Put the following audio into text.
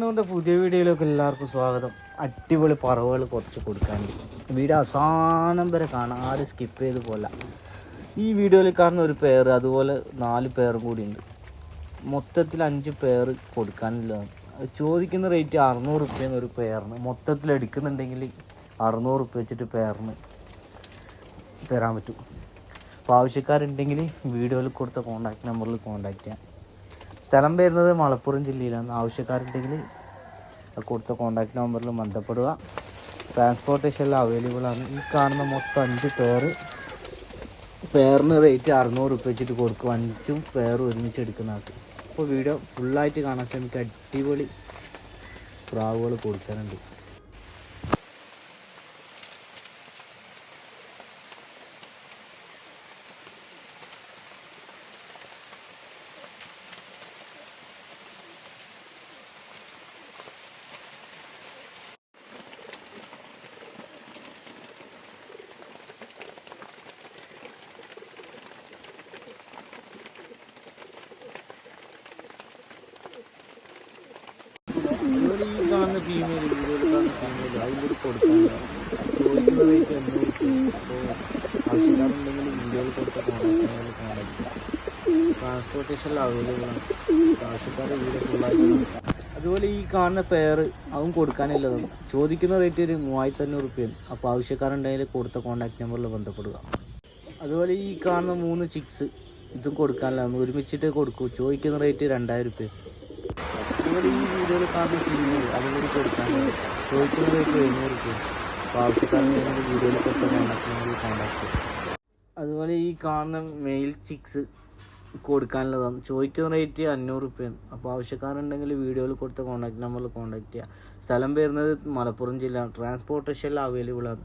എല്ലാവർക്കും സ്വാഗതം അടിപൊളി പറവുകൾ കുറച്ച് കൊടുക്കാനുണ്ട് വീഡിയോ അവസാനം വരെ കാണാം ആരും സ്കിപ്പ് ചെയ്ത് പോലെ ഈ വീഡിയോയിൽ കാണുന്ന ഒരു പേർ അതുപോലെ നാല് പേരും കൂടി ഉണ്ട് മൊത്തത്തിൽ അഞ്ച് പേർ കൊടുക്കാനുള്ളതാണ് ചോദിക്കുന്ന റേറ്റ് അറുന്നൂറ് റുപ്യെന്ന് ഒരു പേരിന് മൊത്തത്തിൽ എടുക്കുന്നുണ്ടെങ്കിൽ അറുന്നൂറ് റുപ്യ വെച്ചിട്ട് പേരിന് തരാൻ പറ്റും അപ്പോൾ ആവശ്യക്കാരുണ്ടെങ്കിൽ വീഡിയോയിൽ കൊടുത്ത കോൺടാക്ട് നമ്പറിൽ കോൺടാക്റ്റ് ചെയ്യാം സ്ഥലം വരുന്നത് മലപ്പുറം ജില്ലയിലാണ്. ആവശ്യക്കാരുണ്ടെങ്കിൽ കൊടുത്ത കോൺടാക്ട് നമ്പറിൽ ബന്ധപ്പെടുക. ട്രാൻസ്പോർട്ടേഷൻ എല്ലാം അവൈലബിൾ ആണ്. ഈ കാണുന്ന മൊത്തം അഞ്ച് പേർ പേറിന് റേറ്റ് അറുന്നൂറ് റുപ്യ വെച്ചിട്ട് കൊടുക്കും. അഞ്ചും പേർ ഒരുമിച്ച് എടുക്കുന്ന ആൾക്ക് അപ്പോൾ വീഡിയോ ഫുള്ളായിട്ട് കാണാൻ ശ്രമിക്കുക. അടിപൊളി പ്രാവുകൾ കൊടുക്കാനുണ്ട് അതുപോലെ ഈ കാണുന്ന ഫീമെയിൽ വീഡിയോയിൽ കാണുന്ന ഫീമെയിൽ അതും കൂടി ആവശ്യക്കാർ ഫുള്ളായിട്ട് അതുപോലെ ഈ കാണുന്ന പെയർ അവൻ കൊടുക്കാനില്ലത് ചോദിക്കുന്ന റേറ്റ് ഒരു മൂവായിരത്തി അഞ്ഞൂറ് റുപ്യാണ് അപ്പോൾ ആവശ്യക്കാരുണ്ടെങ്കിൽ കൊടുത്ത കോൺടാക്ട് നമ്പറിൽ ബന്ധപ്പെടുക. അതുപോലെ ഈ കാണുന്ന മൂന്ന് ചിക്സ് ഇതും കൊടുക്കാനില്ല. ഒരുമിച്ചിട്ട് കൊടുക്കൂ. ചോദിക്കുന്ന റേറ്റ് രണ്ടായിരം റുപ്യ അതുപോലെ ഈ വീഡിയോയിൽ കാണുന്ന ഫീമെയിൽ അതും കൂടി കൊടുക്കാനുണ്ട് ചോദിക്കുന്ന റേറ്റ് എഴുന്നൂറ് അപ്പോൾ ആവശ്യക്കാരുണ്ടെങ്കിൽ വീഡിയോയിൽ കൊടുത്ത കോൺടാക്ട് കോൺടാക്ട് അതുപോലെ ഈ കാണുന്ന മെയിൽ ചിക്സ് കൊടുക്കാനുള്ളതാണ്. ചോദിക്കുന്ന റേറ്റ് അഞ്ഞൂറ് റുപ്യാണ് അപ്പോൾ ആവശ്യക്കാരുണ്ടെങ്കിൽ വീഡിയോയിൽ കൊടുത്ത കോൺടാക്ട് നമ്പറിൽ കോൺടാക്ട് ചെയ്യുക സ്ഥലം വരുന്നത് മലപ്പുറം ജില്ല. ട്രാൻസ്പോർട്ടേഷൻ എല്ലാം അവൈലബിൾ ആണ്.